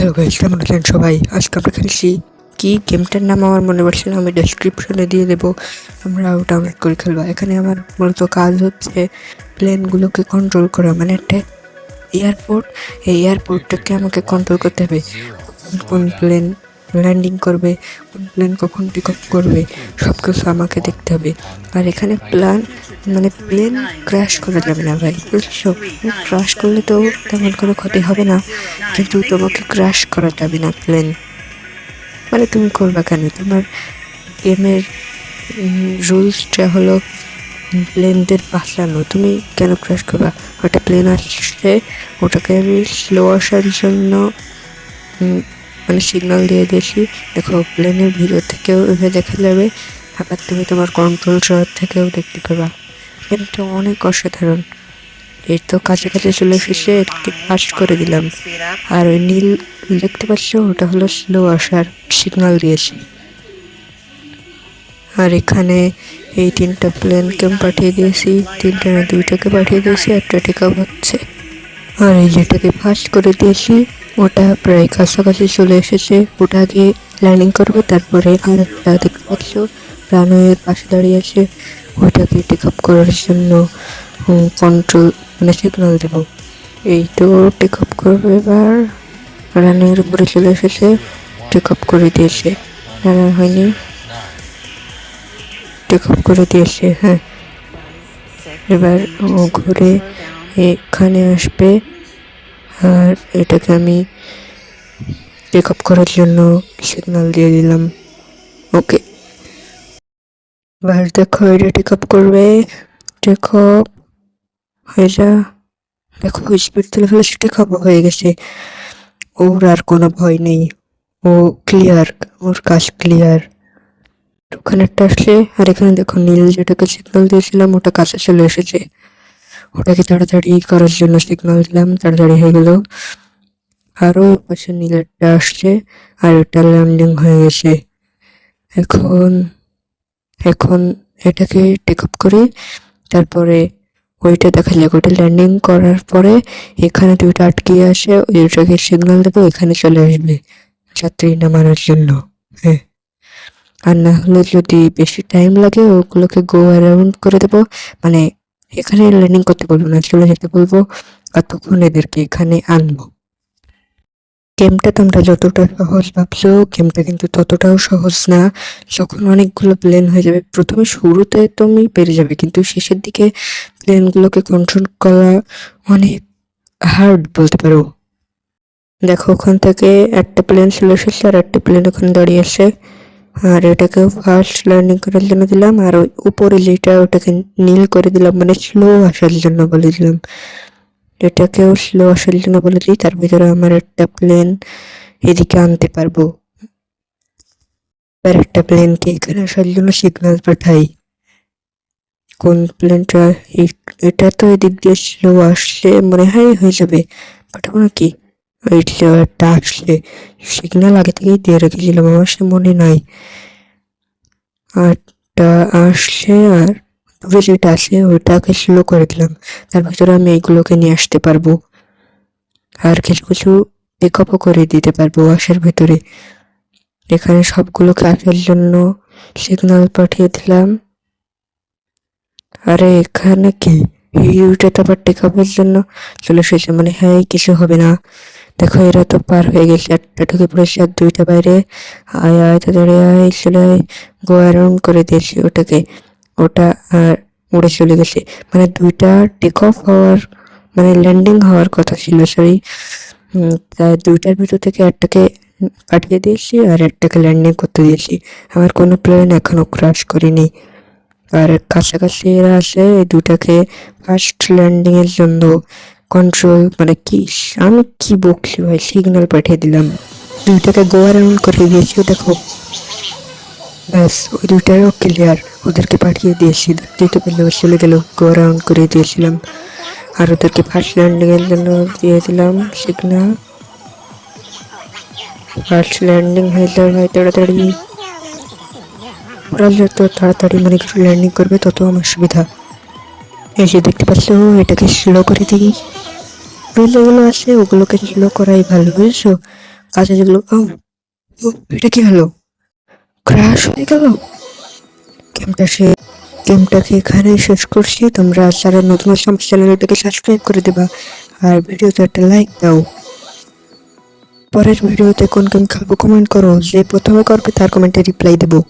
Hello guys, কেমন আছেন সবাই? আজকে আমরা খেলছি কি গেমটার নাম আমার মনে পড়ছে না, আমি ডেসক্রিপশনে দিয়ে দেবো। আমরা ডাউনলোড করে খেলব। এখানে আমার মূলত কাজ হচ্ছে প্লেনগুলোকে কন্ট্রোল করা মানে একটা এয়ারপোর্ট এই এয়ারপোর্টটাকে আমাকে কন্ট্রোল করতে হবে। কোন কোন প্লেন ল্যান্ডিং করবে কোন প্লেন কখন পিক আপ করবে, সব কিছু আমাকে দেখতে হবে। আর এখানে প্ল্যান মানে প্লেন ক্র্যাশ করা যাবে না ভাই, বুঝছ? ক্র্যাশ করলে তো তেমন কোনো ক্ষতি হবে না, কিন্তু তোমাকে ক্র্যাশ করা যাবে না প্লেন মানে তুমি করবা কেন? তোমার গেমের রুলসটা হলো প্লেনদের বাঁচানো তুমি কেন ক্র্যাশ করবা? ওটা প্লেন আসছে, ওটাকে আমি স্লো আসার জন্য মানে সিগনাল দিয়ে দিয়েছি। দেখো প্লেনের ভিতর থেকেও এভাবে দেখা যাবে। আবার তুমি তোমার কন্ট্রোল শহর থেকেও দেখতে পাবা। গেমটা অনেক অসাধারণ। এই তো কাছাকাছি চলে এসেছে, একটি পাস করে দিলাম। আর ওই নীল দেখতে পাচ্ছ, ওটা হলো স্লো আসার সিগন্যাল দিয়েছি। আর এখানে এই তিনটা প্লেনকে পাঠিয়ে দিয়েছি। তিনটা না দুইটাকে পাঠিয়ে দিয়েছি, একটা টেক হচ্ছে। আর এই যেটাকে ফার্স্ট করে দিয়েছি ওটা প্রায় কাছাকাছি চলে এসেছে। ওটা আগে ল্যান্ডিং করবে, তারপরে আর একটা দেখতে পাচ্ছ রানওয়ের পাশে দাঁড়িয়ে আছে। ওটাকে টেক আপ করার জন্য কন্ট্রোল মানে সিগনাল দেব। এই তো টেক আপ করবে এবার। রানের উপরে চলে এসেছে টেক আপ করে দিয়েছে। রানার হয়নি। টেক আপ করে দিয়েছে হ্যাঁ। এবার ঘুরে এখানে আসবে। আর এটাকে আমি টেক আপ করার জন্য সিগনাল দিয়ে দিলাম। ওকে এবার দেখো, এটা টেক আপ করবে। আপ হয়ে যা। দেখো স্পিড তুলে ফেলে টেক আপ হয়ে গেছে। ওর আর কোনো ভয় নেই। ও ক্লিয়ার ওর কাজ ক্লিয়ার ওখানে একটা আসছে আর এখানে দেখো, নীল যেটাকে সিগনাল দিয়েছিলাম, ওটা কাছে চলে এসেছে। ওটাকে তাড়াতাড়ি করার জন্য সিগনাল দিলাম, তাড়াতাড়ি হয়ে গেল। আরও পাশে নীলেরটা আসছে, আর এটা ল্যান্ডিং হয়ে গেছে। এখন এখন এটাকে টেক আপ করি, তারপরে ওইটা দেখা যাক ওইটা ল্যান্ডিং করার পরে এখানে দুইটা আটকে আসে ওইটাকে সিগনাল দেবো, এখানে চলে আসবে যাত্রী নামানোর জন্য। হ্যাঁ। আর না হলে যদি বেশি টাইম লাগে, ওগুলোকে গো অ্যারাউন্ড করে দেবো মানে এখানে ল্যান্ডিং করতে বলব না, চলে যেতে বলব। তখন এদেরকে এখানে আনব। গেমটা তোমরা যতটা সহজ ভাবছ গেমটা কিন্তু ততটাও সহজ না। যখন অনেকগুলো প্লেন হয়ে যাবে, প্রথমে শুরুতে তুমি পেরে যাবে, কিন্তু শেষের দিকে প্লেনগুলোকে কন্ট্রোল করা অনেক হার্ড বলতে পারো। দেখো, ওখান থেকে একটা প্লেন চলে এসেছে, আর একটা প্লেন ওখানে দাঁড়িয়ে আছে। আর এটাকে ফার্স্ট ল্যান্ডিং করার জন্য দিলাম আর উপরে যেটা ওটাকে নীল করে দিলাম মানে স্লো আসার জন্য বলে দিলাম এটাকেও স্লো আসার জন্য বলে দিই তার ভিতরে আমার একটা প্লেন এদিকে আনতে পারব আর একটা প্লেনকে এখানে আসার জন্য সিগন্যাল পাঠাই কোন প্লেনটা এটা তো এদিক দিয়ে স্লো আসলে মনে হয় হয়ে যাবে পাঠাবো নাকি ওই একটা আসলে সিগন্যাল আগে থেকেই দিয়ে রেখেছিলাম, আমার সে মনে নাই। আরটা আসছে আর দূরে যেটা আছে ওইটাকে স্লো করে দিলাম, তার ভিতরে আমি এইগুলোকে নিয়ে আসতে পারব। আর কিছু কিছু পিকআপও করে দিতে পারব আসার ভিতরে। এখানে সবগুলোকে আসার জন্য সিগন্যাল পাঠিয়ে দিলাম। আরে এখানে কি? ইউটা তো আবার টেকআপের জন্য? চলে এসেছে মানে হ্যাঁ কিছু হবে না। দেখো, এরা তো পার হয়ে গেছে। একটা ঢুকে পড়েছে আর দুইটা বাইরে। আয় আয় তাড়াতাড়ি আয় চলে আয়। গো অ্যারাউন্ড করে দিয়েছি ওটাকে। ওটা আর উড়ে চলে গেছে। মানে দুইটা টেক অফ হওয়ার মানে ল্যান্ডিং হওয়ার কথা ছিল সরি তাই দুইটার ভিতর থেকে একটাকে পাঠিয়ে দিয়েছি আর একটাকে ল্যান্ডিং করতে দিয়েছি। আমার কোনো প্লেন এখনও ক্রাশ করিনি। আর কাছাকাছি এরা আছে এই দুটাকে ফার্স্ট ল্যান্ডিংয়ের জন্য। কন্ট্রোল মানে কি, আমি কি বকছি ভাই? সিগন্যাল পাঠিয়ে দিলাম। দুইটাকে গো অ্যারাউন্ড করে দিয়েছি দেখো। ব্যাস, ওই দুইটারও ক্লিয়ার ওদেরকে পাঠিয়ে দিয়েছি দেখতে পেলে চলে গেল গো অ্যারাউন্ড করে দিয়েছিলাম। আর ওদেরকে ফার্স্ট ল্যান্ডিংয়ের জন্য দিয়ে দিলাম সিগন্যাল ফার্স্ট ল্যান্ডিং হয়ে যাবে ভাই তাড়াতাড়ি। ওরা যত তাড়াতাড়ি মানে কিছু ল্যান্ডিং করবে, তত আমার সুবিধা। যে দেখতে পাচ্ছ, এটাকে স্লো করে দিই। যেগুলো আছে ওগুলোকে স্লো করাই ভালো, বুঝেছ? কাছে যেগুলো এটা কি হলো? ক্রাশ হয়ে গেল? গেমটা সে গেমটাকে এখানেই শেষ করছি? তোমরা যারা নতুন আমার চ্যানেলটাকে সাবস্ক্রাইব করে দেবা, আর ভিডিওতে একটা লাইক দাও। পরের ভিডিওতে কোন গেম খেলব কমেন্ট করো, যে প্রথমে করবে তার কমেন্টে রিপ্লাই দেবো।